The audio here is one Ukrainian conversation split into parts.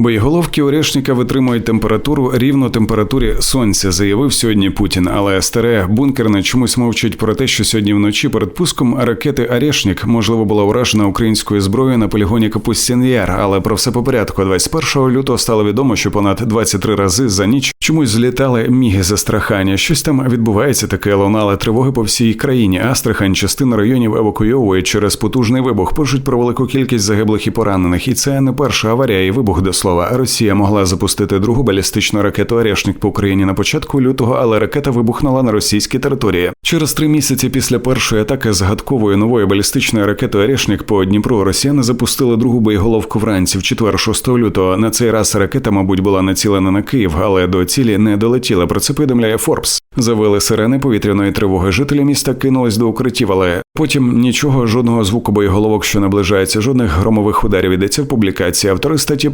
Боєголовки Орешника витримують температуру рівно температурі сонця, заявив сьогодні Путін. Але старе бункерне чомусь мовчить про те, що сьогодні вночі перед пуском ракети Орешник можливо була уражена українською зброєю на полігоні Капустін-Яр. Але про все по порядку. 21 лютого стало відомо, що понад 23 рази за ніч чомусь злітали міги застрахання. Щось там відбувається таке, лунали тривоги по всій країні. Астрахань частину районів евакуйовує через потужний вибух. Пишуть про велику кількість загиблих і поранених. І це не перша аварія і вибух до слова. Росія могла запустити другу балістичну ракету «Орешник» по Україні на початку лютого, але ракета вибухнула на російській території. Через три місяці після першої атаки згадкової нової балістичної ракети «Орешник» по Дніпру росіяни запустили другу боєголовку вранці в 4-6 лютого. На цей раз ракета, мабуть, була націлена на Київ, але до цілі не долетіла. Про це повідомляє Форбс. Завели сирени повітряної тривоги. Жителі міста кинулись до укриттів, але потім нічого, жодного звуку боєголовок, що наближається, жодних громових ударів йдеться в публікації. Автори статті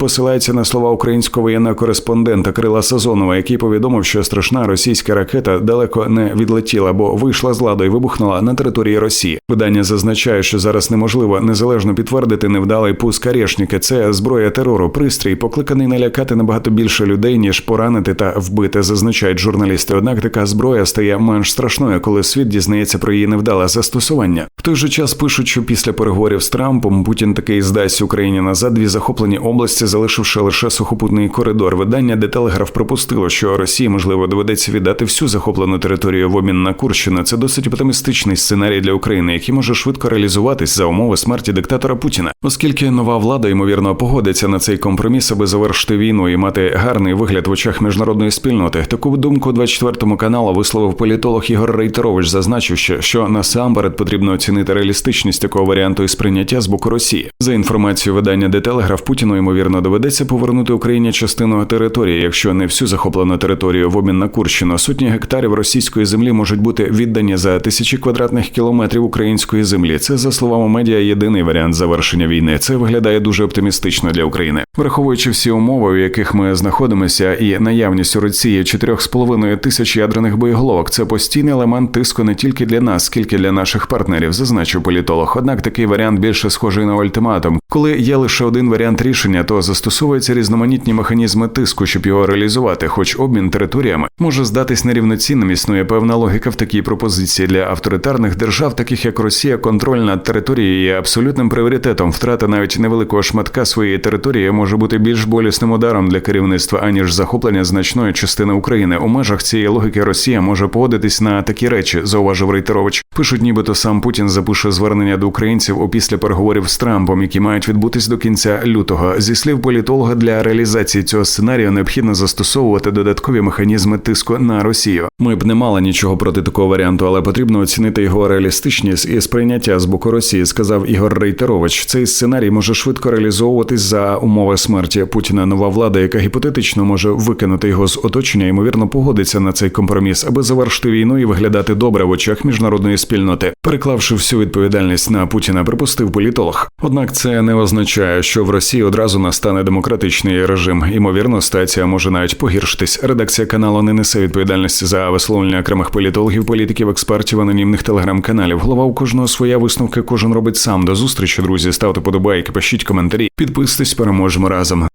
посилаються на слова українського воєнного кореспондента Крила Сазонова, який повідомив, що страшна російська ракета далеко не відлетіла, бо вийшла з ладу і вибухнула на території Росії. Видання зазначає, що зараз неможливо незалежно підтвердити невдалий пуск Орешника. Це зброя терору, пристрій, покликаний налякати набагато більше людей ніж поранити та вбити, зазначають журналісти. Однак така зброя стає менш страшною, коли світ дізнається про її невдале застосування. В той же час пишуть, що після переговорів з Трампом Путін таки здасть Україні назад дві захоплені області, залишивши лише сухопутний коридор. Видання де Телеграф припустило, що Росії можливо доведеться віддати всю захоплену територію в обмін на Курщину. Це досить оптимістичний сценарій для України, який може швидко реалізуватись за умови смерті диктатора Путіна, оскільки нова влада ймовірно погодиться на цей компроміс, аби завершити війну і мати гарний вигляд в очах міжнародної спільноти. Таку думку 24 каналу висловив політолог Ігор Рейтерович, зазначивши, що насамперед потрібно оцінити реалістичність такого варіанту і сприйняття з боку Росії. За інформацією видання де Телеграф Путіну ймовірно доведеться повернути Україні частину території, якщо не всю захоплену територію в обмін на Курщину. Сотні гектарів російської землі можуть бути віддані за тисячі квадратних кілометрів української землі. Це за словами медіа єдиний варіант завершення війни. Це виглядає дуже оптимістично для України, враховуючи всі умови, в яких ми знаходимося, і наявність у Росії 4,5 тисяч ядерних боєголовок. Це постійний елемент тиску не тільки для нас, скільки для наших партнерів, зазначив політолог. Однак такий варіант більше схожий на ультиматум. Коли є лише один варіант рішення, то застосовуються різноманітні механізми тиску, щоб його реалізувати, хоч обмін територіями може здатись нерівноцінним. Існує певна логіка в такій пропозиції для авторитарних держав, таких як Росія, контроль над територією є абсолютним пріоритетом. Втрата навіть невеликого шматка своєї території може бути більш болісним ударом для керівництва аніж захоплення значної частини України. У межах цієї логіки Росія може погодитись на такі речі, зауважив Рейтерович. Пишуть, нібито сам Путін запише звернення до українців опісля переговорів з Трампом, які мають відбутись до кінця лютого. Зі слів політолога для реалізації цього сценарію необхідно застосовувати додаткові механізми тиску на Росію. Ми б не мали нічого проти такого варіанту, але потрібно оцінити його реалістичність і сприйняття з боку Росії, сказав Ігор Рейтерович. Цей сценарій може швидко реалізовуватись за умови смерті Путіна. Нова влада, яка гіпотетично може викинути його з оточення, ймовірно погодиться на цей компроміс, аби завершити війну і виглядати добре в очах міжнародної спільноти, переклавши всю відповідальність на Путіна, припустив політолог. Однак це не означає, що в Росії одразу настане демократичний режим. Імовірно, стація може навіть погіршитись. Редакція каналу не несе відповідальності за висловлення окремих політологів, політиків, експертів, анонімних телеграм-каналів. Голова у кожного своя висновка, кожен робить сам. До зустрічі, друзі. Ставте подобайки, пишіть коментарі, підписуйтесь, переможемо разом.